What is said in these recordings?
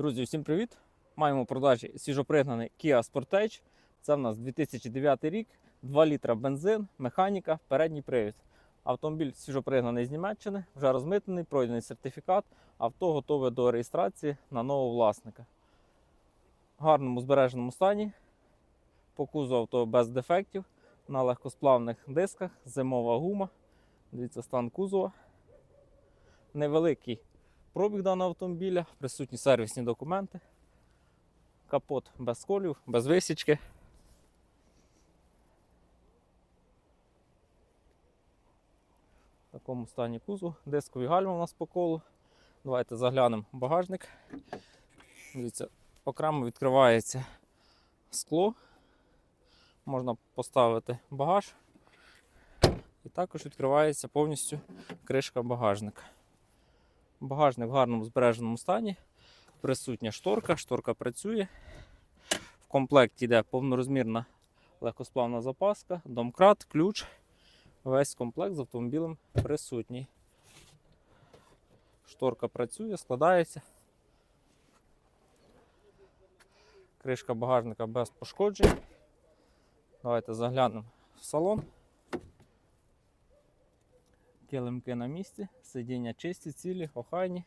Друзі, всім привіт! Маємо продажі свіжопригнаний Kia Sportage. Це в нас 2009 рік, 2 літра бензин, механіка, передній привід. Автомобіль свіжопригнаний з Німеччини, вже розмитнений, пройдений сертифікат. Авто готове до реєстрації на нового власника. В гарному збереженому стані. По кузову авто без дефектів, на легкосплавних дисках, зимова гума. Дивіться, стан кузова. Невеликий пробіг даного автомобіля, присутні сервісні документи, капот без сколів, без висічки. В такому стані кузов, дискові гальма у нас по колу. Давайте заглянемо в багажник. Дивіться, окремо відкривається скло. Можна поставити багаж. І також відкривається повністю кришка багажника. Багажник в гарному збереженому стані. Присутня шторка, шторка працює. В комплекті йде повнорозмірна легкосплавна запаска, домкрат, ключ. Весь комплект з автомобілем присутній. Шторка працює, складається. Кришка багажника без пошкоджень. Давайте заглянемо в салон. Килимки на місці, сидіння чисті, цілі, охайні.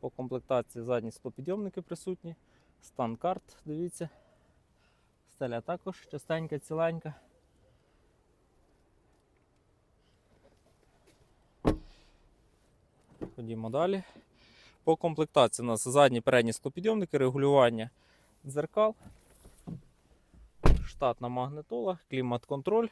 По комплектації задні склопідйомники присутні. Стан карт, дивіться. Стеля також частенька, ціленька. Ходімо далі. По комплектації у нас задні передні склопідйомники, регулювання дзеркал, штатна магнитола, клімат-контроль.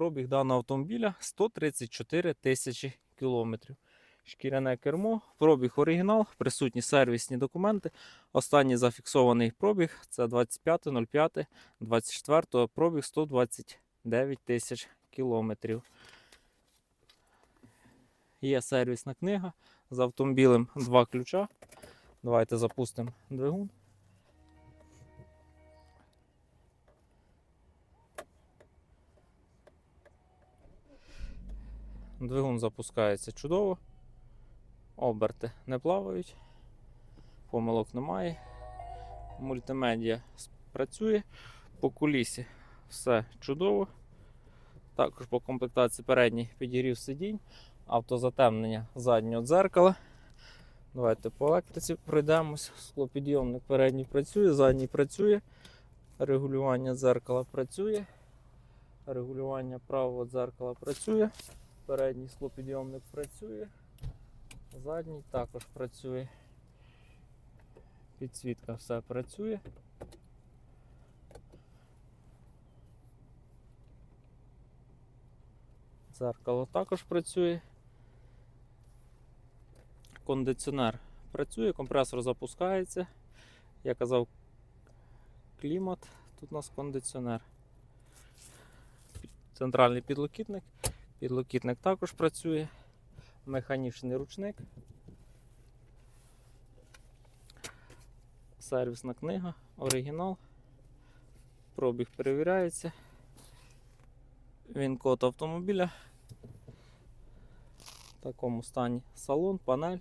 Пробіг даного автомобіля 134 тисячі кілометрів. Шкіряне кермо, пробіг оригінал, присутні сервісні документи. Останній зафіксований пробіг це 25.05.24, пробіг 129 тисяч кілометрів. Є сервісна книга з автомобілем два ключа. Давайте запустимо двигун. Двигун запускається чудово. Оберти не плавають, помилок немає. Мультимедіа працює. По кулісі все чудово. Також по комплектації передній підігрів сидінь, автозатемнення заднього дзеркала. Давайте по електриці пройдемось. Склопідйомник передній працює, задній працює. Регулювання дзеркала працює. Регулювання правого дзеркала працює. Передній склопідйомник працює, задній також працює. Підсвітка все працює. Дзеркало також працює. Кондиціонер працює, компресор запускається. Я казав клімат, тут у нас кондиціонер. Центральний підлокітник. Підлокітник також працює, механічний ручник, сервісна книга, оригінал, пробіг перевіряється, він код автомобіля, в такому стані салон, панель,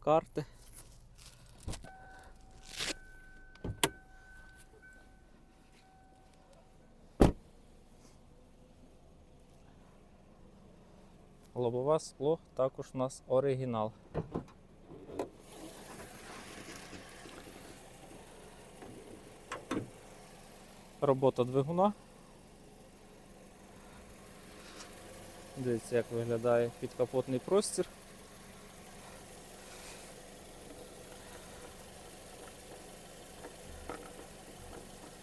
карти. Лобове скло також у нас оригінал. Робота двигуна. Дивіться, як виглядає підкапотний простір.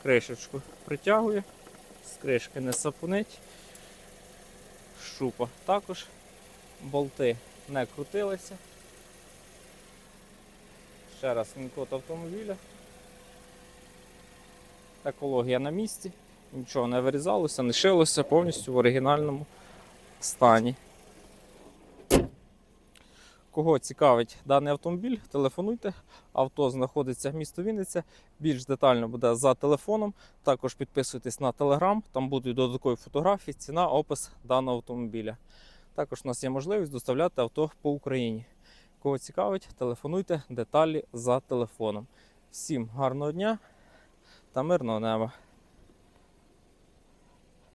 Кришечку притягує, з кришки не сапунить шупа також. Болти не крутилися. Ще раз він-код автомобіля. Екологія на місці, нічого не вирізалося, не шилося, повністю в оригінальному стані. Кого цікавить даний автомобіль, телефонуйте. Авто знаходиться в місто Вінниця. Більш детально буде за телефоном. Також підписуйтесь на телеграм, там будуть додаткові фотографії, ціна, опис даного автомобіля. Також у нас є можливість доставляти авто по Україні. Кого цікавить, телефонуйте деталі за телефоном. Всім гарного дня та мирного неба!